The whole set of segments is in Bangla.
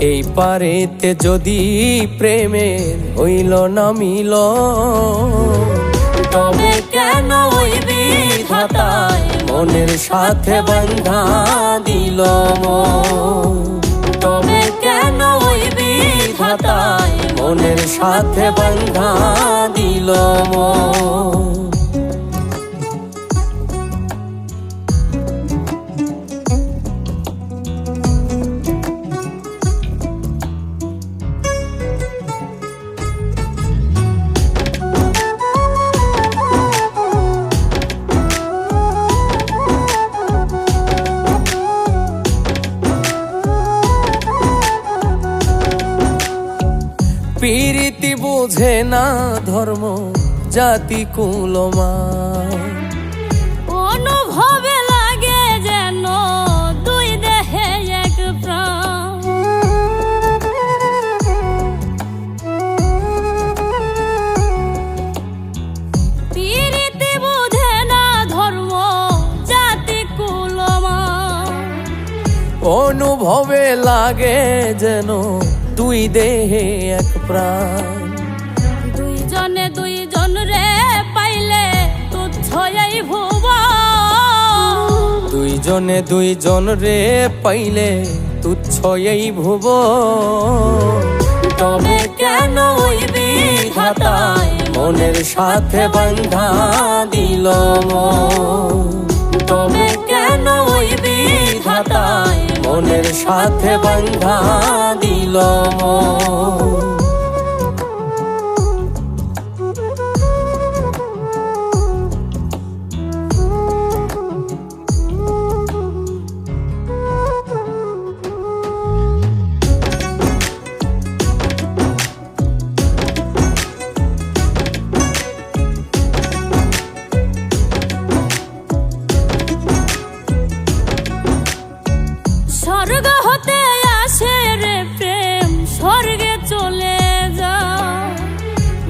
এই পারেতে যদি প্রেমের হইল না মিল, তবে কেন মনের সাথে বন্ধা দিল। তবে কেন মনের সাথে বন্ধা দিল মন। বুঝে না ধর্ম জাতি কুলমা। অনুভবে লাগে যেন দুই দেহে এক প্রাণ। পীড়িতি বুঝে না ধর্ম জাতি কুলমা। অনুভবে লাগে যেন দুই দেহে এক প্রাণ। দুইজনে দুইজন রে পাইলে তুচ্ছ এই ভুব দুইজনে দুইজন রে পাইলে তুচ্ছ এই ভুব তবে কেন ওই বিধাতায় মনের সাথে বন্ধা দিল। তবে কেন ওই বিধাতায় মনের সাথে বন্ধা মন।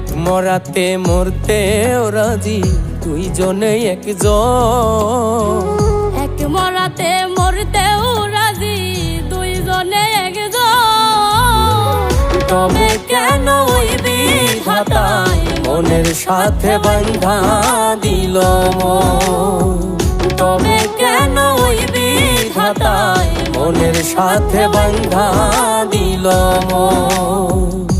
এক মরাতে মরতে রাজি দুইজনে একজন এক মরাতে মরতেও রাজি, দুইজনে একজন তবে কেন ওই বিধাতায় মনের সাথে বন্ধা দিল। তবে কেন ওই বিধাতায় মনের সাথে বন্ধা দিল মন।